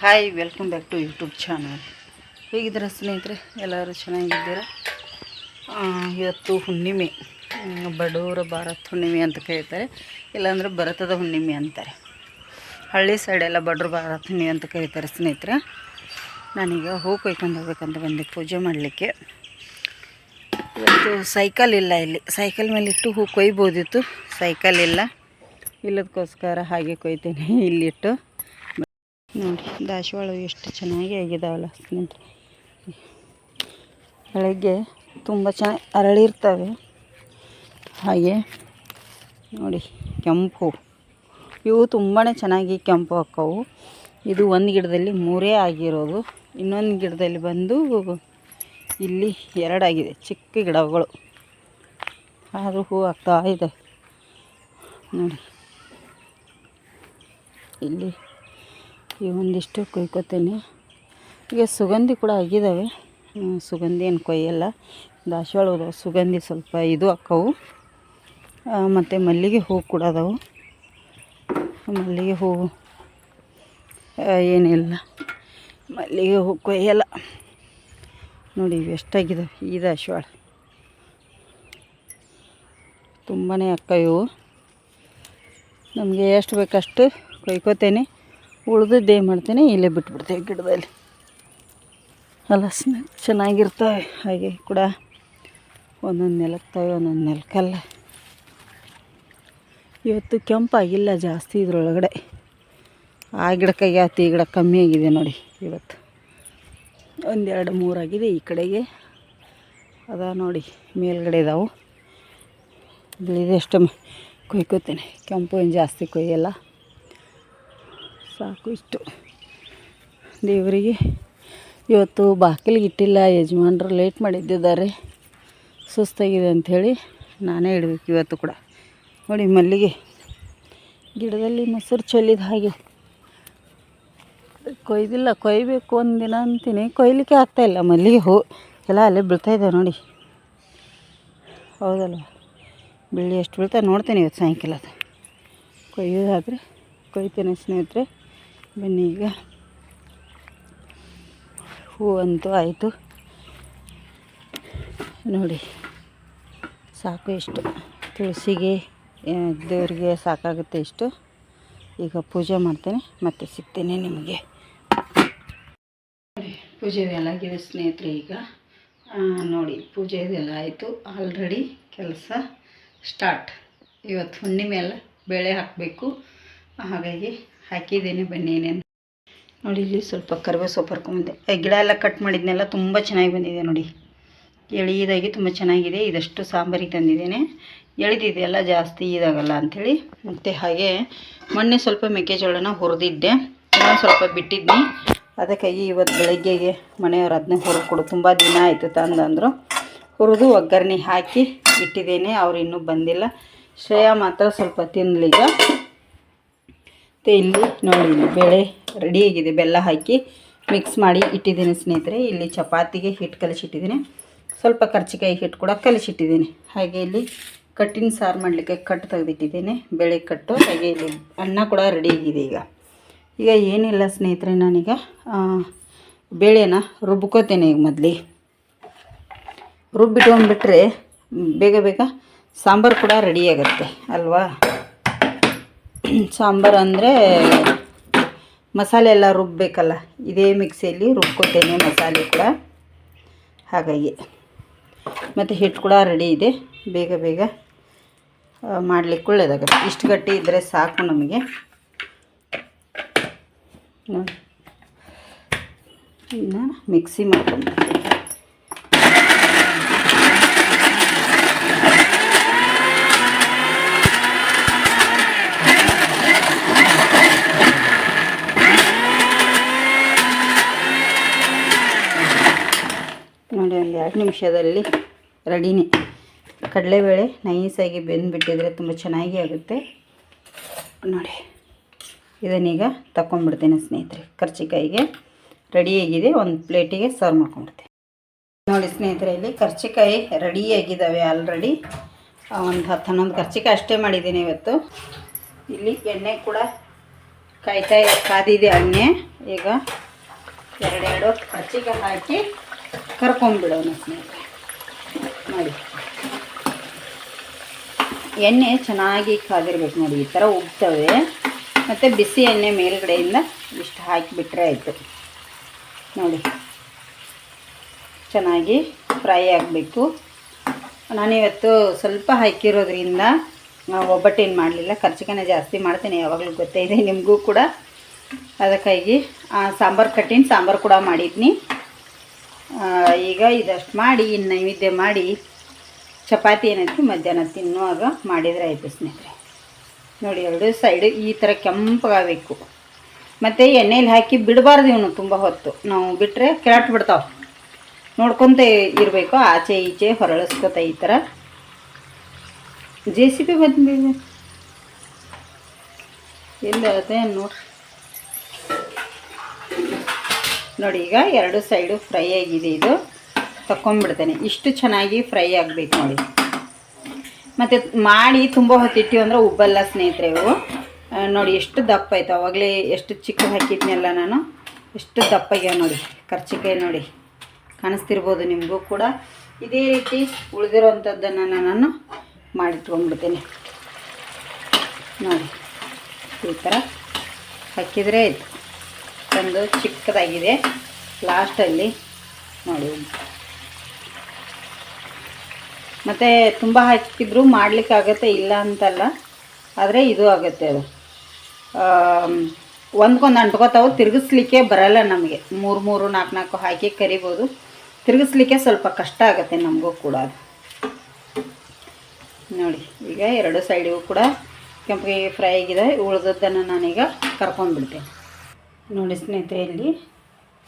Hi welcome back to YouTube channel ಹೇಗಿದ್ದೀರಾ ಸ್ನೇಹಿತರೆ? ಎಲ್ಲರೂ ಚೆನ್ನಾಗಿದ್ದೀರಾ? ಇವತ್ತು ಹುಣ್ಣಿಮೆ. ಬಡವರ ಭಾರತ್ ಹುಣ್ಣಿಮೆ ಅಂತ ಕರೀತಾರೆ. ಇಲ್ಲಾಂದ್ರೆ ಭರತದ ಹುಣ್ಣಿಮೆ ಅಂತಾರೆ. ಹಳ್ಳಿ ಸೈಡೆಲ್ಲ ಬಡವ್ರ ಭಾರತ್ ಹುಣ್ಣಿಮೆ ಅಂತ ಕರೀತಾರೆ ಸ್ನೇಹಿತರೆ. ನಾನೀಗ ಹೂ ಕೊಯ್ಕೊಂಡು ಹೋಗ್ಬೇಕಂತ ಬಂದೆ ಪೂಜೆ ಮಾಡಲಿಕ್ಕೆ. ಇವತ್ತು ಸೈಕಲ್ ಇಲ್ಲ ಇಲ್ಲಿ. ಸೈಕಲ್ ಮೇಲೆ ಇಟ್ಟು ಹೂ ಕೊಯ್ಬೋದಿತ್ತು. ಸೈಕಲ್ ಇಲ್ಲ. ಇಲ್ಲದಕ್ಕೋಸ್ಕರ ಹಾಗೆ ಕೊಯ್ತೀನಿ. ಇಲ್ಲಿಟ್ಟು. ನೋಡಿ ದಾಸವಾಳ ಎಷ್ಟು ಚೆನ್ನಾಗಿ ಆಗಿದಾವಲ್ಲ ಸ್ನೇಹಿತರೆ. ಬೆಳಗ್ಗೆ ತುಂಬ ಚೆನ್ನಾಗಿ ಅರಳಿರ್ತವೆ. ಹಾಗೆ ನೋಡಿ, ಕೆಂಪು. ಇವು ತುಂಬಾ ಚೆನ್ನಾಗಿ ಕೆಂಪು ಹಾಕ್ಕವು ಇದು ಒಂದು ಗಿಡದಲ್ಲಿ ಮೂರೇ ಆಗಿರೋದು. ಇನ್ನೊಂದು ಗಿಡದಲ್ಲಿ ಬಂದು ಇಲ್ಲಿ ಎರಡಾಗಿದೆ ಚಿಕ್ಕ ಗಿಡಗಳು. ಆದರೂ ಹೂ ಆಗ್ತಾ ಇದೆ. ನೋಡಿ. ಇಲ್ಲಿ ಈ ಒಂದಿಷ್ಟು ಕೊಯ್ಕೋತೇನೆ. ಈಗ ಸುಗಂಧಿ ಕೂಡ ಆಗಿದ್ದಾವೆ ಸುಗಂಧಿ ಏನು ಕೊಯ್ಯಲ್ಲ. ದಾಸವಾಳ ಸುಗಂಧಿ ಸ್ವಲ್ಪ ಇದು ಅಕ್ಕವು ಮತ್ತು ಮಲ್ಲಿಗೆ ಹೂ ಕೂಡ ಅದಾವು. ಮಲ್ಲಿಗೆ ಹೂವು ಏನಿಲ್ಲ. ಮಲ್ಲಿಗೆ ಹೂ ಕೊಯ್ಯಲ್ಲ. ನೋಡಿ ಇವು ಎಷ್ಟಾಗಿದ್ದಾವೆ ಈ ದಾಸವಾಳ. ತುಂಬಾ ಅಕ್ಕ ಇವು ನಮಗೆ ಎಷ್ಟು ಬೇಕಷ್ಟು ಕೊಯ್ಕೋತೇನೆ. ಉಳ್ದದ್ದು ಏನು ಮಾಡ್ತೀನಿ, ಇಲ್ಲೇ ಬಿಟ್ಬಿಡ್ತೀವಿ ಗಿಡದಲ್ಲಿ. ಸ್ನ ಚೆನ್ನಾಗಿರ್ತವೆ ಹಾಗೆ ಕೂಡ. ಒಂದೊಂದು ನೆಲಕ್ತವೆ ಒಂದೊಂದು ನೆಲಕ್ಕಲ್ಲ. ಇವತ್ತು ಕೆಂಪಾಗಿಲ್ಲ ಜಾಸ್ತಿ ಇದ್ರೊಳಗಡೆ. ಆ ಗಿಡಕ್ಕಾಗಿ ಯಾತಿ ಈ ಗಿಡ ಕಮ್ಮಿ ಆಗಿದೆ ನೋಡಿ ಇವತ್ತು. ಒಂದೆರಡು ಮೂರಾಗಿದೆ ಈ ಕಡೆಗೆ. ಅದ ನೋಡಿ, ಮೇಲ್ಗಡೆ ಇದಾವೆ. ಬಿಳಿದಷ್ಟೇ ಕೊಯ್ಕೋತೀನಿ. ಕೆಂಪು ಏನು ಜಾಸ್ತಿ ಕೊಯ್ಯಲ್ಲ. ಸಾಕು ಇಷ್ಟು. ದೇವರಿಗೆ ಇವತ್ತು ಬಾಗಿಲಿಗೆ ಇಟ್ಟಿಲ್ಲ, ಯಜಮಾನ್ರು ಲೇಟ್ ಮಾಡಿದ್ದಿದ್ದಾರೆ. ಸುಸ್ತಾಗಿದೆ ಅಂಥೇಳಿ ನಾನೇ ಇಡಬೇಕು ಇವತ್ತು ಕೂಡ. ನೋಡಿ ಮಲ್ಲಿಗೆ. ಗಿಡದಲ್ಲಿ ಮೊಸರು ಚೆಲ್ಲಿದ ಹಾಗೆ. ಕೊಯ್ದಿಲ್ಲ, ಕೊಯ್ಬೇಕು ಒಂದಿನ ಅಂತೀನಿ. ಕೊಯ್ಲಿಕ್ಕೆ ಆಗ್ತಾಯಿಲ್ಲ ಮಲ್ಲಿಗೆ ಹೂ. ಎಲ್ಲ ಅಲ್ಲೇ ಬೀಳ್ತಾಯಿದ್ದಾವೆ ನೋಡಿ. ಹೌದಲ್ವ? ಬೆಳ್ಳಿ ಎಷ್ಟು ಬೀಳ್ತಾ ನೋಡ್ತೇನೆ ಇವತ್ತು ಸಾಯಂಕಾಲ. ಕೊಯ್ಯೋದಾದರೆ ಕೊಯ್ತೇನೆ ಸ್ನೇಹಿತರೆ. ಬನ್ನಿ ಈಗ ಹೂ ಅಂತೂ ಆಯಿತು. ನೋಡಿ, ಸಾಕು ಇಷ್ಟು. ತುಳಸಿಗೆ ದೇವರಿಗೆ ಸಾಕಾಗುತ್ತೆ ಇಷ್ಟು. ಈಗ ಪೂಜೆ ಮಾಡ್ತೇನೆ, ಮತ್ತೆ ಸಿಗ್ತೇನೆ ನಿಮಗೆ. ಪೂಜೆ ಎಲ್ಲ ಆಗಿದೆ ಸ್ನೇಹಿತರೆ ಈಗ. ನೋಡಿ, ಪೂಜೆ ಇದೆಲ್ಲ ಆಯಿತು. ಆಲ್ರೆಡಿ ಕೆಲಸ ಸ್ಟಾರ್ಟ್ ಇವತ್ತು ಹುಣ್ಣಿಮೆ ಎಲ್ಲ ಬೇಳೆ ಹಾಕಬೇಕು. ಹಾಗಾಗಿ ಹಾಕಿದ್ದೇನೆ ಬನ್ನಿ ಏನೇನು. ನೋಡಿ ಇಲ್ಲಿ ಸ್ವಲ್ಪ ಕರಿಬೇವು ಸೊಪ್ಪು ಹರ್ಕೊಂಬಂದೆ ಗಿಡ ಎಲ್ಲ ಕಟ್ ಮಾಡಿದ್ನೆಲ್ಲ ತುಂಬ ಚೆನ್ನಾಗಿ ಬಂದಿದೆ ನೋಡಿ. ಎಳೆಯದಾಗಿ ತುಂಬ ಚೆನ್ನಾಗಿದೆ. ಇದಷ್ಟು ಸಾಂಬಾರಿಗೆ ತಂದಿದ್ದೇನೆ. ಎಳೆದಿದೆಯಲ್ಲ ಜಾಸ್ತಿ ಇದಾಗಲ್ಲ ಅಂಥೇಳಿ. ಮತ್ತು ಹಾಗೆ ಮೊನ್ನೆ ಸ್ವಲ್ಪ ಮೆಕ್ಕೆಜೋಳನ ಹುರಿದಿದ್ದೆ. ಇನ್ನೊಂದು ಸ್ವಲ್ಪ ಬಿಟ್ಟಿದ್ನಿ. ಅದಕ್ಕಾಗಿ ಇವತ್ತು ಬೆಳಗ್ಗೆಗೆ ಮನೆಯವ್ರು ಅದನ್ನೇ ಹುರಿದು ಕೊಡು ತುಂಬ ದಿನ ಆಯಿತು ತಂದಂದರು. ಹುರಿದು ಒಗ್ಗರಣೆ ಹಾಕಿ ಇಟ್ಟಿದ್ದೇನೆ. ಅವ್ರು ಇನ್ನೂ ಬಂದಿಲ್ಲ. ಶ್ರೇಯಾ ಮಾತ್ರ ಸ್ವಲ್ಪ ತಿನ್ನಲೀಗ ಮತ್ತು ಇಲ್ಲಿ ನೋಡಿ ಬೇಳೆ ರೆಡಿಯಾಗಿದೆ ಬೆಲ್ಲ ಹಾಕಿ ಮಿಕ್ಸ್ ಮಾಡಿ ಇಟ್ಟಿದ್ದೀನಿ ಸ್ನೇಹಿತರೆ. ಇಲ್ಲಿ ಚಪಾತಿಗೆ ಹಿಟ್ಟು ಕಲಿಸಿಟ್ಟಿದ್ದೀನಿ. ಸ್ವಲ್ಪ ಕರ್ಚಿಕಾಯಿ ಹಿಟ್ಟು ಕೂಡ ಕಲಿಸಿಟ್ಟಿದ್ದೀನಿ. ಹಾಗೆ ಇಲ್ಲಿ ಕಟ್ಟಿನ ಸಾರು ಮಾಡಲಿಕ್ಕೆ ಕಟ್ಟು ತೆಗೆದಿಟ್ಟಿದ್ದೀನಿ. ಬೇಳೆ ಕಟ್ಟು, ಹಾಗೆ ಇಲ್ಲಿ ಅನ್ನ ಕೂಡ ರೆಡಿಯಾಗಿದೆ ಈಗ. ಈಗ ಏನಿಲ್ಲ ಸ್ನೇಹಿತರೆ ನಾನೀಗ ಬೇಳೆನ ರುಬ್ಕೋತೇನೆ ಈಗ ಮೊದಲು. ರುಬ್ಬಿಟ್ಕೊಂಡ್ಬಿಟ್ರೆ ಬೇಗ ಬೇಗ ಸಾಂಬಾರು ಕೂಡ ರೆಡಿ ಆಗುತ್ತೆ. ಅಲ್ವಾ? ಸಾಂಬಾರು ಅಂದರೆ ಮಸಾಲೆ ಎಲ್ಲ ರುಬ್ಬಬೇಕಲ್ಲ ಇದೇ ಮಿಕ್ಸಿಯಲ್ಲಿ ರುಬ್ಕೋತೇನೆ ಮಸಾಲೆ ಕೂಡ. ಹಾಗಾಗಿ ಮತ್ತು ಹಿಟ್ಟು ಕೂಡ ರೆಡಿ ಇದೆ. ಬೇಗ ಬೇಗ ಮಾಡಲಿಕ್ಕೆ ಒಳ್ಳೆಯದಾಗುತ್ತೆ ಇಷ್ಟು ಗಟ್ಟಿ ಇದ್ದರೆ ಸಾಕು ನಮಗೆ. ಇನ್ನು ಮಿಕ್ಸಿ ಮಾಡ್ಕೊಂಡು ನೋಡಿ ಒಂದು ಎರಡು ನಿಮಿಷದಲ್ಲಿ ರೆಡಿನೇ. ಕಡಲೆಬೇಳೆ ನೈಸಾಗಿ ಬೆಂದುಬಿಟ್ಟಿದ್ರೆ ತುಂಬ ಚೆನ್ನಾಗಿ ಆಗುತ್ತೆ. ನೋಡಿ, ಇದನ್ನೀಗ ತಗೊಂಡ್ಬಿಡ್ತೇನೆ ಸ್ನೇಹಿತರೆ. ಕರ್ಚಿಕಾಯಿಗೆ ರೆಡಿಯಾಗಿದೆ, ಒಂದು ಪ್ಲೇಟಿಗೆ ಸರ್ವ್ ಮಾಡ್ಕೊಂಡ್ಬಿಡ್ತೀನಿ. ನೋಡಿ ಸ್ನೇಹಿತರೆ, ಇಲ್ಲಿ ಕರ್ಚಿಕಾಯಿ ರೆಡಿಯಾಗಿದ್ದಾವೆ ಆಲ್ರೆಡಿ. ಒಂದು ಹತ್ತು ಹನ್ನೊಂದು ಕರ್ಚಿಕಾಯಿ ಅಷ್ಟೇ ಮಾಡಿದ್ದೀನಿ ಇವತ್ತು. ಇಲ್ಲಿ ಎಣ್ಣೆ ಕೂಡ ಕಾಯ್ತಾ, ಕಾದಿದೆ ಎಣ್ಣೆ ಈಗ ಎರಡೆರಡು ಕರ್ಚಿಕಾಯಿ ಹಾಕಿ ಕರ್ಕೊಂಡ್ಬಿಡೋಣ ಸ್ನೇಹಿತರೆ. ನೋಡಿ. ಎಣ್ಣೆ ಚೆನ್ನಾಗಿ ಕಾದಿರ್ಬೇಕು ನೋಡಿ, ಈ ಥರ ಉಗ್ತವೆ. ಮತ್ತು ಬಿಸಿ ಎಣ್ಣೆ ಮೇಲುಗಡೆಯಿಂದ ಇಷ್ಟು ಹಾಕಿಬಿಟ್ರೆ ಆಯಿತು. ನೋಡಿ. ಚೆನ್ನಾಗಿ ಫ್ರೈ ಆಗಬೇಕು. ನಾನಿವತ್ತು ಸ್ವಲ್ಪ ಹಾಕಿರೋದ್ರಿಂದ ಒಬ್ಬಟ್ಟೇನು ಮಾಡಲಿಲ್ಲ. ಖರ್ಚಿಗೆನೇ ಜಾಸ್ತಿ ಮಾಡ್ತೀನಿ, ಯಾವಾಗಲೂ ಗೊತ್ತೇ ಇದೆ ನಿಮಗೂ ಕೂಡ. ಅದಕ್ಕಾಗಿ ಸಾಂಬಾರು ಕಟ್ಟಿನ ಸಾಂಬಾರು ಕೂಡ ಮಾಡಿದ್ನಿ. ಈಗ ಇದಷ್ಟು ಮಾಡಿ ಇನ್ನು ನೈವೇದ್ಯ ಮಾಡಿ, ಚಪಾತಿ ಏನೈತಿ ಮಧ್ಯಾಹ್ನ ತಿನ್ನುವಾಗ ಮಾಡಿದರೆ ಆಯಿತು ಸ್ನೇಹಿತರೆ. ನೋಡಿ, ಎರಡು ಸೈಡು ಈ ಥರ ಕೆಂಪಗಾಗಬೇಕು ಮತ್ತು ಎಣ್ಣೆಲಿ ಹಾಕಿ ಬಿಡಬಾರ್ದು ಇವನು ತುಂಬ ಹೊತ್ತು. ನಾವು ಬಿಟ್ಟರೆ ಕೆಳಟ್ ಬಿಡ್ತಾವೆ. ನೋಡ್ಕೊತ ಇರಬೇಕು, ಆಚೆ ಈಚೆ ಹೊರಳಿಸ್ಕೊತ ಈ ಥರ ಜೆ ಸಿ ಬಿ ಬಂದಿದೆ. ಎಲ್ಲ ನೋಡ್ರಿ ನೋಡಿ, ಈಗ ಎರಡು ಸೈಡು ಫ್ರೈ ಆಗಿದೆ ಇದು. ತಕೊಂಡ್ಬಿಡ್ತೇನೆ ಇಷ್ಟು ಚೆನ್ನಾಗಿ ಫ್ರೈ ಆಗಬೇಕು ನೋಡಿ. ಮತ್ತು ಮಾಡಿ ತುಂಬ ಹೊತ್ತಿಟ್ಟಿವಿ ಅಂದರೆ ಉಬ್ಬಲ್ಲ ಸ್ನೇಹಿತರೆ ಇವು. ನೋಡಿ, ಎಷ್ಟು ದಪ್ಪ ಆಯಿತು. ಅವಾಗಲೇ ಎಷ್ಟು ಚಿಕ್ಕ ಹಾಕಿದ್ನೆಲ್ಲ ನಾನು. ಎಷ್ಟು ದಪ್ಪಾಗ್ಯಾವ ನೋಡಿ. ಕರ್ಚಿಕಾಯಿ ನೋಡಿ. ಕಾಣಿಸ್ತಿರ್ಬೋದು ನಿಮಗೂ ಕೂಡ. ಇದೇ ರೀತಿ ಉಳಿದಿರೋವಂಥದ್ದನ್ನು ನಾನು ಮಾಡಿಟ್ಕೊಂಡ್ಬಿಡ್ತೀನಿ ನೋಡಿ, ಈ ಥರ ಹಾಕಿದರೆ ಆಯಿತು. ಒಂದು ಚಿಕ್ಕದಾಗಿದೆ. ಲಾಸ್ಟಲ್ಲಿ ನೋಡಿ. ಮತ್ತು ತುಂಬ ಹಾಕಿದ್ರು ಮಾಡಲಿಕ್ಕಾಗತ್ತೆ ಇಲ್ಲ ಅಂತಲ್ಲ. ಆದರೆ ಇದು ಆಗುತ್ತೆ ಅದು. ಒಂದ್ಕೊಂದು ಅಂಟ್ಕೋತಾವು, ತಿರುಗಿಸ್ಲಿಕ್ಕೆ ಬರಲ್ಲ ನಮಗೆ. ಮೂರು ಮೂರು, ನಾಲ್ಕು ನಾಲ್ಕು ಹಾಕಿ ಕರಿಬೋದು. ತಿರುಗಿಸ್ಲಿಕ್ಕೆ ಸ್ವಲ್ಪ ಕಷ್ಟ ಆಗುತ್ತೆ ನಮಗೂ ಕೂಡ ಅದು. ನೋಡಿ, ಈಗ ಎರಡು ಸೈಡಿಗೂ ಕೂಡ ಕೆಂಪಿಗೆ ಫ್ರೈ ಆಗಿದೆ. ಉಳಿದದ್ದನ್ನು ನಾನೀಗ ಕರ್ಕೊಂಡ್ಬಿಡ್ತೇನೆ. ನೋಡಿ ಸ್ನೇಹಿತರೆ, ಇಲ್ಲಿ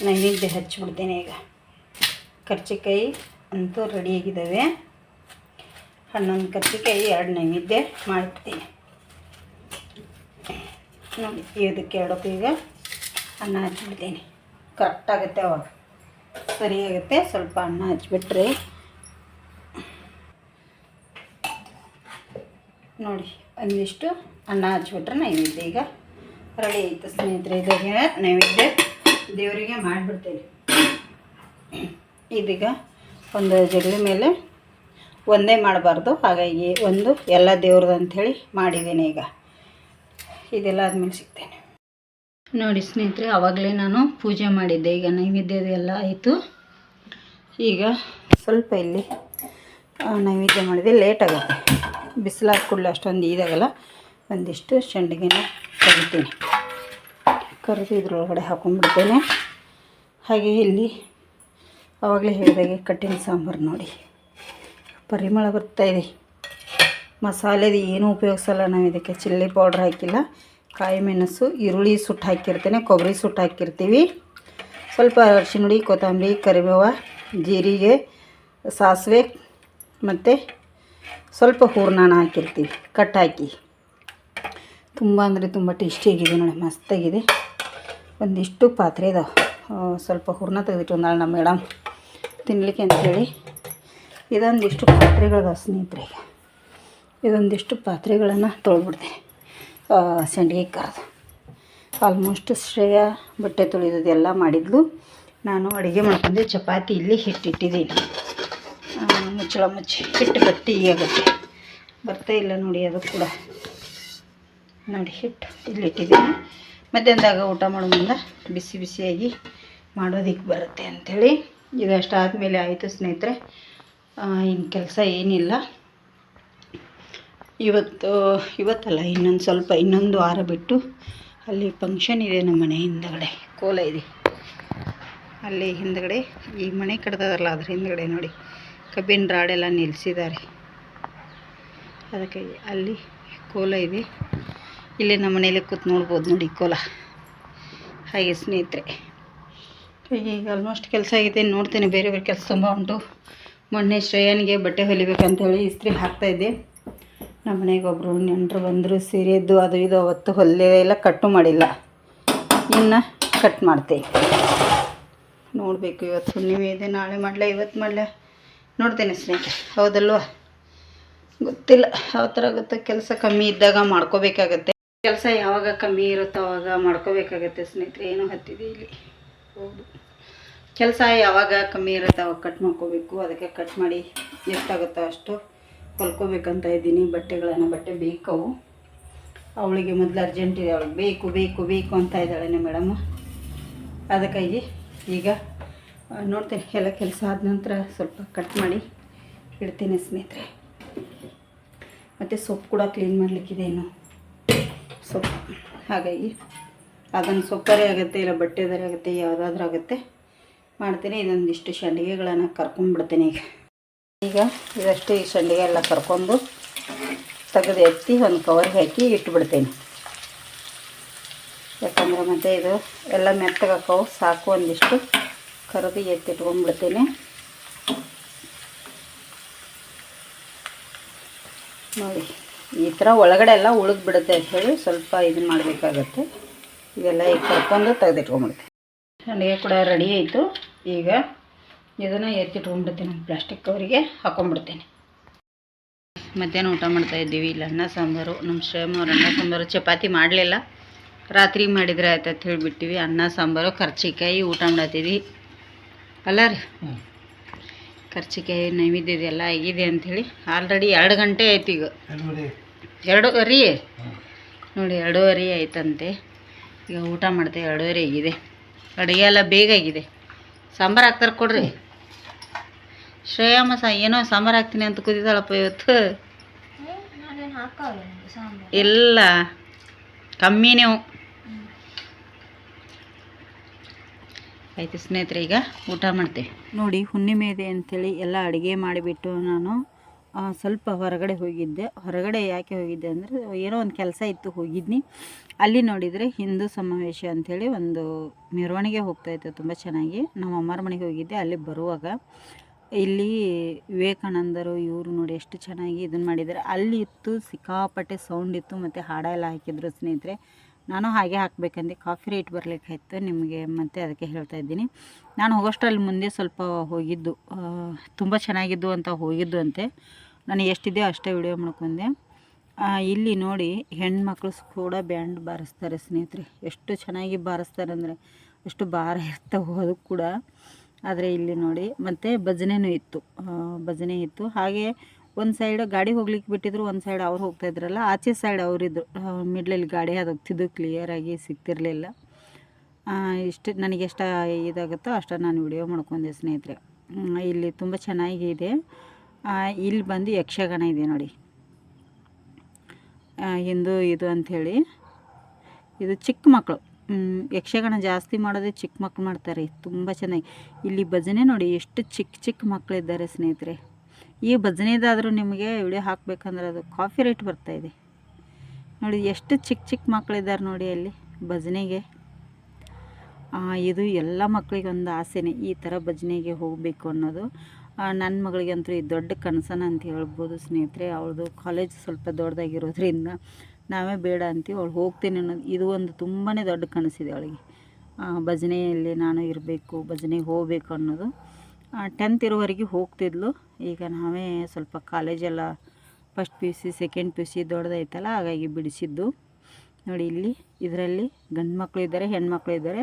ನೈವೇದ್ಯ ಹಚ್ಚಿಬಿಡ್ತೇನೆ ಈಗ. ಕರ್ಚಿಕಾಯಿ ಅಂತೂ ರೆಡಿಯಾಗಿದ್ದಾವೆ ಹನ್ನೊಂದು ಕರ್ಚಿಕಾಯಿ, ಎರಡು ನೈವೇದ್ಯ ಮಾಡಿಬಿಡ್ತೀನಿ. ನೋಡಿ, ಇದಕ್ಕೆ ಎರಡಕ್ಕೂ ಈಗ ಅನ್ನ ಹಚ್ಬಿಡ್ತೀನಿ ಕರೆಕ್ಟ್ ಆಗುತ್ತೆ ಅವಾಗ. ಸರಿಯಾಗುತ್ತೆ ಸ್ವಲ್ಪ ಅನ್ನ ಹಚ್ಬಿಟ್ರೆ ನೋಡಿ ಒಂದಿಷ್ಟು ಅನ್ನ ಹಚ್ಬಿಟ್ರೆ ನೈವೇದ್ಯ ಈಗ. ರೆಡಿ ಆಯಿತು ಸ್ನೇಹಿತರೆ ಇದಕ್ಕೆ ನೈವೇದ್ಯ ದೇವರಿಗೆ ಮಾಡಿಬಿಡ್ತೇನೆ ಇದೀಗ ಒಂದು ಜಗಲಿ ಮೇಲೆ ಒಂದೇ ಮಾಡಬಾರ್ದು. ಹಾಗಾಗಿ ಒಂದು ಎಲ್ಲ ದೇವ್ರದ್ದು ಅಂಥೇಳಿ ಮಾಡಿದ್ದೀನಿ ಈಗ. ಇದೆಲ್ಲ ಆದಮೇಲೆ ಸಿಗ್ತೇನೆ. ನೋಡಿ ಸ್ನೇಹಿತರೆ ಆವಾಗಲೇ ನಾನು ಪೂಜೆ ಮಾಡಿದ್ದೆ. ಈಗ ನೈವೇದ್ಯದ ಎಲ್ಲ ಆಯಿತು. ಈಗ ಸ್ವಲ್ಪ ಇಲ್ಲಿ ನೈವೇದ್ಯ ಮಾಡಿದೆ. ಲೇಟ್ ಆಗುತ್ತೆ. ಬಿಸಿಲಾದ ಕೂಡಲೇ ಅಷ್ಟೊಂದು ಇದಾಗಲ್ಲ. ಒಂದಿಷ್ಟು ಸಂಡಿಗೆನ ಕರಿತೀನಿ. ಕರಿದು ಇದ್ರೊಳಗಡೆ ಹಾಕೊಂಡ್ಬಿಡ್ತೇನೆ. ಹಾಗೆ ಇಲ್ಲಿ ಆವಾಗಲೇ ಹೇಳಿದಾಗೆ ಕಟ್ಟಿನ ಸಾಂಬಾರು ನೋಡಿ. ಪರಿಮಳ ಬರ್ತಾ ಇದೆ. ಮಸಾಲೆದು ಏನೂ ಉಪಯೋಗಿಸಲ್ಲ ನಾವು ಇದಕ್ಕೆ. ಚಿಲ್ಲಿ ಪೌಡ್ರ್ ಹಾಕಿಲ್ಲ. ಕಾಯಿ ಮೆಣಸು, ಈರುಳ್ಳಿ ಸುಟ್ಟು ಹಾಕಿರ್ತೇನೆ. ಕೊಬ್ಬರಿ ಸುಟ್ಟು ಹಾಕಿರ್ತೀವಿ. ಸ್ವಲ್ಪ ಅರಿಶಿನ ಹುಡಿ ಕೊತ್ತಂಬರಿ, ಕರಿಬೇವ, ಜೀರಿಗೆ, ಸಾಸಿವೆ ಮತ್ತು ಸ್ವಲ್ಪ ಹೂರ್ಣನ ಹಾಕಿರ್ತೀವಿ. ಕಟ್ ಹಾಕಿ. ತುಂಬ ಅಂದರೆ ತುಂಬ ಟೇಸ್ಟಿಯಾಗಿದೆ ನೋಡಿ, ಮಸ್ತಾಗಿದೆ. ಒಂದಿಷ್ಟು ಪಾತ್ರೆ ಇದಾವೆ ಸ್ವಲ್ಪ ಹೂರ್ಣ ತೆಗೆದಿಟ್ಟು ಒಂದಾಳು ನಮ್ಮ ಮೇಡಮ್ ತಿನ್ನಲಿಕ್ಕೆ ಅಂಥೇಳಿ ಇದೊಂದಿಷ್ಟು ಪಾತ್ರೆಗಳು ಸ್ನೇಹಿತರೆ ಈಗ. ಇದೊಂದಿಷ್ಟು ಪಾತ್ರೆಗಳನ್ನು ತೊಳೆದ್ಬಿಡ್ತೀನಿ. ಸಂಡಿಗೆ ಕರೆದು. ಆಲ್ಮೋಸ್ಟ್ ಶ್ರೇಯ ಬಟ್ಟೆ ತೊಳೆಯೋದೆಲ್ಲ ಮಾಡಿದ್ಲು. ನಾನು ಅಡುಗೆ ಮಾಡ್ಕೊಂಡೆ, ಚಪಾತಿ ಇಲ್ಲಿ ಹಿಟ್ಟಿಟ್ಟಿದ್ದೀನಿ. ಮುಚ್ಚಳ ಮುಚ್ಚಿ, ಹಿಟ್ಟು ಗಟ್ಟಿ ಆಗುತ್ತೆ. ಬರ್ತಾ ಇಲ್ಲ ನೋಡಿ ಅದು ಕೂಡ. ನೋಡಿ, ಹಿಟ್ಟು ಇಲ್ಲಿಟ್ಟಿದ್ದೀನಿ. ಮಧ್ಯಾಹ್ನದಾಗ ಊಟ ಮಾಡೋ ಮುಂದೆ ಬಿಸಿ ಬಿಸಿಯಾಗಿ ಮಾಡೋದಿಕ್ಕೆ ಬರುತ್ತೆ ಅಂಥೇಳಿ ಇದಷ್ಟು ಆದಮೇಲೆ ಆಯಿತು ಸ್ನೇಹಿತರೆ. ಇನ್ನು ಕೆಲಸ ಏನಿಲ್ಲ. ಇವತ್ತು, ಇವತ್ತಲ್ಲ, ಇನ್ನೊಂದು ಸ್ವಲ್ಪ, ಇನ್ನೊಂದು ವಾರ ಬಿಟ್ಟು ಅಲ್ಲಿ ಫಂಕ್ಷನ್ ಇದೆ ನಮ್ಮ ಮನೆ ಹಿಂದಗಡೆ, ಕೋಲ ಇದೆ. ಅಲ್ಲಿ ಹಿಂದಗಡೆ, ಈ ಮನೆ ಕಟ್ತದಲ್ಲ ಅದ್ರ ಹಿಂದಗಡೆ ನೋಡಿ, ಕಬ್ಬಿನ ರಾಡೆಲ್ಲ ನಿಲ್ಲಿಸಿದ್ದಾರೆ ಅದಕ್ಕೆ ಅಲ್ಲಿ ಕೋಲ ಇದೆ. ಇಲ್ಲಿ ನಮ್ಮ ಮನೇಲಿ ಕೂತ್ ನೋಡ್ಬೋದು ನೋಡಿ ಕೋಲ. ಹಾಗೆ ಸ್ನೇಹಿತರೆ ಈಗ ಆಲ್ಮೋಸ್ಟ್ ಕೆಲಸ ಆಗಿದೆ. ನೋಡ್ತೇನೆ ಬೇರೆ ಬೇರೆ ಕೆಲಸ ತುಂಬ ಉಂಟು. ಮೊನ್ನೆ ಶ್ರೇಯನಿಗೆ ಬಟ್ಟೆ ಹೊಲಿಬೇಕಂತ ಹೇಳಿ ಇಸ್ತ್ರಿ ಹಾಕ್ತಾಯಿದ್ದೆ ನಮ್ಮ ಮನೆಗೆ ಒಬ್ಬರು ನೆಂಟರು ಬಂದರು, ಸೀರೆದ್ದು ಅದು ಇದು ಅವತ್ತು ಹೊಲ್ಲೆ ಎಲ್ಲ ಕಟ್ಟು ಮಾಡಿಲ್ಲ. ಇನ್ನು ಕಟ್ ಮಾಡ್ತೇವೆ ನೋಡಬೇಕು ಇವತ್ತು ಹುಣ್ಣಿಮೆ ಇದೆ, ನಾಳೆ ಮಾಡಲ, ಇವತ್ತು ಮಾಡಲ? ನೋಡ್ತೇನೆ ಸ್ನೇಹಿತರೆ. ಹೌದಲ್ವಾ? ಗೊತ್ತಿಲ್ಲ, ಯಾವ ಥರ ಆಗುತ್ತೆ? ಕೆಲಸ ಕಮ್ಮಿ ಇದ್ದಾಗ ಮಾಡ್ಕೋಬೇಕಾಗತ್ತೆ. ಕೆಲಸ ಯಾವಾಗ ಕಮ್ಮಿ ಇರುತ್ತೋ ಅವಾಗ ಮಾಡ್ಕೋಬೇಕಾಗತ್ತೆ ಸ್ನೇಹಿತರೆ. ಏನು ಹತ್ತಿದೆ ಇಲ್ಲಿ. ಹೌದು. ಕೆಲಸ ಯಾವಾಗ ಕಮ್ಮಿ ಇರುತ್ತೆ ಅವಾಗ ಕಟ್ ಮಾಡ್ಕೋಬೇಕು. ಅದಕ್ಕೆ ಕಟ್ ಮಾಡಿ ಎಷ್ಟಾಗುತ್ತೋ ಅಷ್ಟು ಹೊಲ್ಕೋಬೇಕಂತ ಇದ್ದೀನಿ. ಬಟ್ಟೆಗಳನ್ನು ಬಟ್ಟೆ ಬೇಕವು. ಅವಳಿಗೆ ಮೊದಲು ಅರ್ಜೆಂಟ್ ಇದೆ. ಅವಳಿಗೆ ಬೇಕು ಬೇಕು ಬೇಕು ಅಂತ ಇದ್ದಾಳೆ ಮೇಡಮ್. ಅದಕ್ಕಾಗಿ ಈಗ ನೋಡ್ತೀನಿ. ಎಲ್ಲ ಕೆಲಸ ಆದ ನಂತರ ಸ್ವಲ್ಪ ಕಟ್ ಮಾಡಿ ಇಡ್ತೀನಿ ಸ್ನೇಹಿತರೆ. ಮತ್ತು ಸೊಪ್ಪು ಕೂಡ ಕ್ಲೀನ್ ಮಾಡಲಿಕ್ಕಿದೆ ಇನ್ನು. ಸೊಪ್ಪು. ಹಾಗಾಗಿ ಅದನ್ನು ಸೊಪ್ಪರೆ ಆಗುತ್ತೆ ಇಲ್ಲ ಬಟ್ಟೆದರೆ ಆಗುತ್ತೆ, ಯಾವುದಾದ್ರೂ ಆಗುತ್ತೆ. ಮಾಡ್ತೀನಿ ಇದೊಂದಿಷ್ಟು ಸಂಡಿಗೆಗಳನ್ನು ಕರ್ಕೊಂಡ್ಬಿಡ್ತೀನಿ ಈಗ. ಈಗ ಇದಷ್ಟು ಈ ಸಂಡಿಗೆ ಎಲ್ಲ ಕರ್ಕೊಂಡು ತೆಗೆದು ಎತ್ತಿ ಒಂದು ಕವರ್ಗೆ ಹಾಕಿ ಇಟ್ಬಿಡ್ತೀನಿ. ಯಾಕಂದರೆ ಮತ್ತೆ ಇದು ಎಲ್ಲ ಮೆತ್ತಗಾಕವು, ಸಾಕು ಒಂದಿಷ್ಟು. ಕರೆದು ಎತ್ತಿಟ್ಕೊಂಡ್ಬಿಡ್ತೀನಿ ನೋಡಿ. ಈ ಥರ ಒಳಗಡೆ ಎಲ್ಲ ಉಳಿದು ಬಿಡುತ್ತೆ ಅಂತ ಹೇಳಿ ಸ್ವಲ್ಪ ಇದು ಮಾಡಬೇಕಾಗತ್ತೆ. ಇದೆಲ್ಲ ಈಗ ಕರ್ಕೊಂಡು ತೆಗೆದಿಟ್ಕೊಂಬಿಡುತ್ತೆ ಅಡುಗೆ ಕೂಡ ರೆಡಿ ಆಯಿತು. ಈಗ ಇದನ್ನು ಎತ್ತಿಟ್ಕೊಂಡ್ಬಿಡ್ತೀನಿ ಪ್ಲಾಸ್ಟಿಕ್ ಕವರಿಗೆ ಹಾಕೊಂಡ್ಬಿಡ್ತೀನಿ ಮಧ್ಯಾಹ್ನ ಊಟ ಮಾಡ್ತಾ ಇದ್ದೀವಿ. ಇಲ್ಲಿ ಅನ್ನ, ಸಾಂಬಾರು, ನಮ್ಮ ಶ್ರೇಮ್ ಅವ್ರ ಅನ್ನ, ಸಾಂಬಾರು ಚಪಾತಿ ಮಾಡಲಿಲ್ಲ. ರಾತ್ರಿ ಮಾಡಿದರೆ ಆಯ್ತು ಅಂತ ಹೇಳಿಬಿಟ್ಟಿವಿ. ಅನ್ನ, ಸಾಂಬಾರು, ಕರ್ಚಿಕಾಯಿ, ಊಟ ಮಾಡತ್ತೀವಿ ಅಲ್ಲ ರೀ? ಕರ್ಚಿಕಾಯಿ ನೈವೇದ್ಯ ಇದೆಲ್ಲ ಆಗಿದೆ ಅಂಥೇಳಿ ಆಲ್ರೆಡಿ ಎರಡು ಗಂಟೆ ಆಯ್ತು ಈಗ. ಎರಡೂವರೆ. ನೋಡಿ ಎರಡೂವರೆ ಆಯ್ತಂತೆ. ಈಗ ಊಟ ಮಾಡ್ತೇವೆ ಎರಡೂವರೆ ಆಗಿದೆ. ಅಡುಗೆ ಎಲ್ಲ ಬೇಗ ಆಗಿದೆ. ಸಾಂಬಾರು ಹಾಕ್ತಾರೆ ಕೊಡ್ರಿ. ಶ್ರೇಯಮ್ಮ ಸಾ ಏನೋ ಸಾಂಬಾರು ಹಾಕ್ತೀನಿ ಅಂತ ಕುದಿದಾಳಪ್ಪ ಇವತ್ತು. ಇಲ್ಲ. ಕಮ್ಮಿ ನೀವು ಆಯ್ತು ಸ್ನೇಹಿತರೆ, ಈಗ ಊಟ ಮಾಡ್ತೀವಿ. ನೋಡಿ ಹುಣ್ಣಿಮೆ ಇದೆ ಅಂಥೇಳಿ ಎಲ್ಲ ಅಡುಗೆ ಮಾಡಿಬಿಟ್ಟು ನಾನು ಸ್ವಲ್ಪ ಹೊರಗಡೆ ಹೋಗಿದ್ದೆ. ಹೊರಗಡೆ ಯಾಕೆ ಹೋಗಿದ್ದೆ ಅಂದರೆ, ಏನೋ ಒಂದು ಕೆಲಸ ಇತ್ತು, ಹೋಗಿದ್ನಿ. ಅಲ್ಲಿ ನೋಡಿದರೆ ಹಿಂದೂ ಸಮಾವೇಶ ಅಂಥೇಳಿ ಒಂದು ಮೆರವಣಿಗೆ ಹೋಗ್ತಾ ಇತ್ತು, ತುಂಬ ಚೆನ್ನಾಗಿ. ನಮ್ಮ ಅಮ್ಮರ ಮನೆಗೆ ಹೋಗಿದ್ದೆ, ಅಲ್ಲಿ ಬರುವಾಗ. ಇಲ್ಲಿ ವಿವೇಕಾನಂದರು ಇವರು ನೋಡಿ ಎಷ್ಟು ಚೆನ್ನಾಗಿ ಇದನ್ನು ಮಾಡಿದ್ದಾರೆ. ಅಲ್ಲಿ ಇತ್ತು, ಸಿಕ್ಕಾಪಟ್ಟೆ ಸೌಂಡ್ ಇತ್ತು, ಮತ್ತು ಹಾಡ ಎಲ್ಲ ಹಾಕಿದ್ರು ಸ್ನೇಹಿತರೆ. ನಾನು ಹಾಗೆ ಹಾಕಬೇಕಂದು ಕಾಫಿ ರೇಟ್ ಬರಲಿಕ್ಕಾಯ್ತು ನಿಮಗೆ ಮತ್ತೆ ಅದಕ್ಕೆ ಹೇಳ್ತಾ ಇದ್ದೀನಿ. ನಾನು ಹೋಗೋಷ್ಟರಲ್ಲಿ ಮುಂದೆ ಸ್ವಲ್ಪ ಹೋಗಿದ್ದು ತುಂಬ ಚೆನ್ನಾಗಿದ್ದು ಅಂತ ಹೋಗಿದ್ದು ಅಂತೆ ನಾನು ಎಷ್ಟಿದೆಯೋ ಅಷ್ಟೇ ವಿಡಿಯೋ ಮಾಡ್ಕೊಂಡೆ. ಇಲ್ಲಿ ನೋಡಿ ಹೆಣ್ಮಕ್ಳು ಕೂಡ ಬ್ಯಾಂಡ್ ಬಾರಿಸ್ತಾರೆ ಸ್ನೇಹಿತರೆ. ಎಷ್ಟು ಚೆನ್ನಾಗಿ ಬಾರಿಸ್ತಾರೆ ಅಂದರೆ ಎಷ್ಟು ಭಾರ ಇರ್ತಾ ಅದು ಕೂಡ. ಆದರೆ ಇಲ್ಲಿ ನೋಡಿ ಮತ್ತು ಭಜನೆಯೂ ಇತ್ತು. ಭಜನೆ ಇತ್ತು. ಹಾಗೆ ಒಂದು ಸೈಡ್ ಗಾಡಿ ಹೋಗ್ಲಿಕ್ಕೆ ಬಿಟ್ಟಿದ್ರು, ಒಂದು ಸೈಡ್ ಅವ್ರು ಹೋಗ್ತಾ ಇದ್ರಲ್ಲ, ಆಚೆ ಸೈಡ್ ಅವರಿದ್ರು ಮಿಡ್ಲಲ್ಲಿ ಗಾಡಿ ಅದು ಹೋಗ್ತಿದ್ದು ಕ್ಲಿಯರಾಗಿ ಸಿಗ್ತಿರಲಿಲ್ಲ. ಇಷ್ಟು ನನಗೆ ಎಷ್ಟು ಇದಾಗುತ್ತೋ ಅಷ್ಟು ನಾನು ವಿಡಿಯೋ ಮಾಡ್ಕೊಂಡೆ ಸ್ನೇಹಿತರೆ. ಇಲ್ಲಿ ತುಂಬ ಚೆನ್ನಾಗಿದೆ ಇಲ್ಲಿ ಬಂದು ಯಕ್ಷಗಾನ ಇದೆ ನೋಡಿ. ಹಿಂದೂ ಇದು ಅಂಥೇಳಿ. ಇದು ಚಿಕ್ಕ ಮಕ್ಕಳು ಯಕ್ಷಗಾನ ಜಾಸ್ತಿ ಮಾಡೋದೇ ಚಿಕ್ಕ ಮಕ್ಕಳು ಮಾಡ್ತಾರೆ. ತುಂಬ ಚೆನ್ನಾಗಿ. ಇಲ್ಲಿ ಭಜನೆ ನೋಡಿ, ಎಷ್ಟು ಚಿಕ್ಕ ಚಿಕ್ಕ ಮಕ್ಕಳಿದ್ದಾರೆ ಸ್ನೇಹಿತರೆ. ಈ ಭಜನೆದಾದರೂ ನಿಮಗೆ ವಿಡಿಯೋ ಹಾಕಬೇಕಂದ್ರೆ ಅದು ಕಾಫಿ ರೇಟ್ ಬರ್ತಾಯಿದೆ ನೋಡಿ, ಎಷ್ಟು ಚಿಕ್ಕ ಚಿಕ್ಕ ಮಕ್ಕಳಿದ್ದಾರೆ ನೋಡಿ ಅಲ್ಲಿ ಭಜನೆಗೆ. ಇದು ಎಲ್ಲ ಮಕ್ಕಳಿಗೆ ಒಂದು ಆಸೆನೇ ಈ ಥರ ಭಜನೆಗೆ ಹೋಗಬೇಕು ಅನ್ನೋದು. ನನ್ನ ಮಗಳಿಗಂತೂ ಇದು ದೊಡ್ಡ ಕನಸನ ಅಂತ ಹೇಳ್ಬೋದು ಸ್ನೇಹಿತರೆ, ಅವಳದು ಕಾಲೇಜ್ ಸ್ವಲ್ಪ ದೊಡ್ಡದಾಗಿರೋದ್ರಿಂದ ನಾವೇ ಬೇಡ ಅಂತೀವಿ, ಅವಳು ಹೋಗ್ತೀನಿ ಅನ್ನೋದು. ಇದು ಒಂದು ತುಂಬಾ ದೊಡ್ಡ ಕನಸಿದೆ ಅವಳಿಗೆ. ಭಜನೆಯಲ್ಲಿ ನಾನು ಇರಬೇಕು, ಭಜನೆಗೆ ಹೋಗಬೇಕು ಅನ್ನೋದು. ಟೆಂತ್ ಇರೋವರೆಗೆ ಹೋಗ್ತಿದ್ಲು. ಈಗ ನಾವೇ ಸ್ವಲ್ಪ ಕಾಲೇಜೆಲ್ಲ first P U C second P U C ದೊಡ್ಡದೈತಲ್ಲ, ಹಾಗಾಗಿ ಬಿಡಿಸಿದ್ದು. ನೋಡಿ ಇಲ್ಲಿ, ಇದರಲ್ಲಿ ಗಂಡು ಮಕ್ಕಳು ಇದ್ದಾರೆ, ಹೆಣ್ಮಕ್ಳು ಇದ್ದಾರೆ.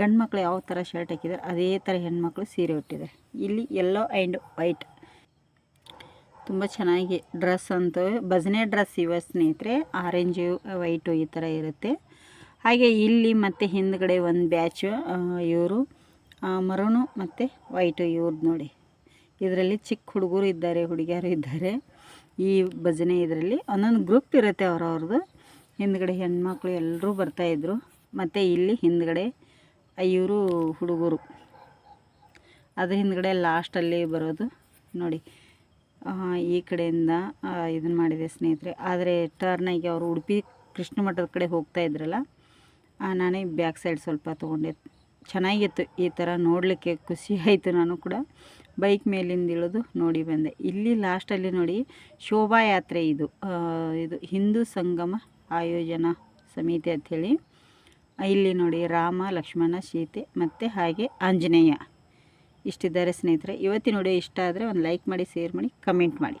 ಗಂಡು ಮಕ್ಕಳು ಯಾವ ಥರ ಶರ್ಟ್ ಹಾಕಿದ್ದಾರೆ, ಅದೇ ಥರ ಹೆಣ್ಮಕ್ಳು ಸೀರೆ ಉಟ್ಟಿದ್ದಾರೆ. ಇಲ್ಲಿ ಯೆಲ್ಲೋ ಆ್ಯಂಡ್ ವೈಟ್ ತುಂಬ ಚೆನ್ನಾಗಿ ಡ್ರೆಸ್ ಅಂತೂ, ಭಜನೆ ಡ್ರೆಸ್ ಇವ ಸ್ನೇಹಿತರೆ. ಆರೆಂಜು ವೈಟು ಈ ಥರ ಇರುತ್ತೆ. ಹಾಗೆ ಇಲ್ಲಿ ಮತ್ತು ಹಿಂದ್ಗಡೆ ಒಂದು ಬ್ಯಾಚು ಇವರು ಮರೂನು ಮತ್ತು ವೈಟು ಇವ್ರದ್ದು ನೋಡಿ. ಇದರಲ್ಲಿ ಚಿಕ್ಕ ಹುಡುಗರು ಇದ್ದಾರೆ, ಹುಡುಗಿಯರು ಇದ್ದಾರೆ. ಈ ಭಜನೆ ಇದರಲ್ಲಿ ಒಂದೊಂದು ಗ್ರೂಪ್ ಇರುತ್ತೆ ಅವ್ರವ್ರದ್ದು. ಹಿಂದ್ಗಡೆ ಹೆಣ್ಮಕ್ಳು ಎಲ್ಲರೂ ಬರ್ತಾಯಿದ್ರು ಮತ್ತು ಇಲ್ಲಿ ಹಿಂದ್ಗಡೆ ಇವರು ಹುಡುಗರು. ಅದ್ರ ಹಿಂದ್ಗಡೆ ಲಾಸ್ಟಲ್ಲಿ ಬರೋದು. ನೋಡಿ ಈ ಕಡೆಯಿಂದ ಇದನ್ನು ಮಾಡಿದೆ ಸ್ನೇಹಿತರೆ. ಆದರೆ ಟರ್ನಾಗಿ ಅವರು ಉಡುಪಿ ಕೃಷ್ಣ ಮಠದ ಕಡೆ ಹೋಗ್ತಾ ಇದ್ರಲ್ಲ ನಾನೇ ಬ್ಯಾಕ್ ಸೈಡ್ ಸ್ವಲ್ಪ ತೊಗೊಂಡೆ. ಚೆನ್ನಾಗಿತ್ತು ಈ ಥರ ನೋಡಲಿಕ್ಕೆ, ಖುಷಿ ಆಯಿತು ನಾನು ಕೂಡ. ಬೈಕ್ ಮೇಲಿಂದ ಇಳಿದು ನೋಡಿ ಬಂದೆ. ಇಲ್ಲಿ ಲಾಸ್ಟಲ್ಲಿ ನೋಡಿ ಶೋಭಾಯಾತ್ರೆ ಇದು. ಇದು ಹಿಂದೂ ಸಂಗಮ ಆಯೋಜನಾ ಸಮಿತಿ ಅಂಥೇಳಿ. ಇಲ್ಲಿ ನೋಡಿ ರಾಮ, ಲಕ್ಷ್ಮಣ, ಸೀತೆ ಮತ್ತು ಹಾಗೆ ಆಂಜನೇಯ. ಇಷ್ಟಿದ್ದಾರೆ ಸ್ನೇಹಿತರೆ. ಇವತ್ತಿನ ನೋಡಿ ಇಷ್ಟ ಆದರೆ ಒಂದು ಲೈಕ್ ಮಾಡಿ ಶೇರ್ ಮಾಡಿ ಕಮೆಂಟ್ ಮಾಡಿ.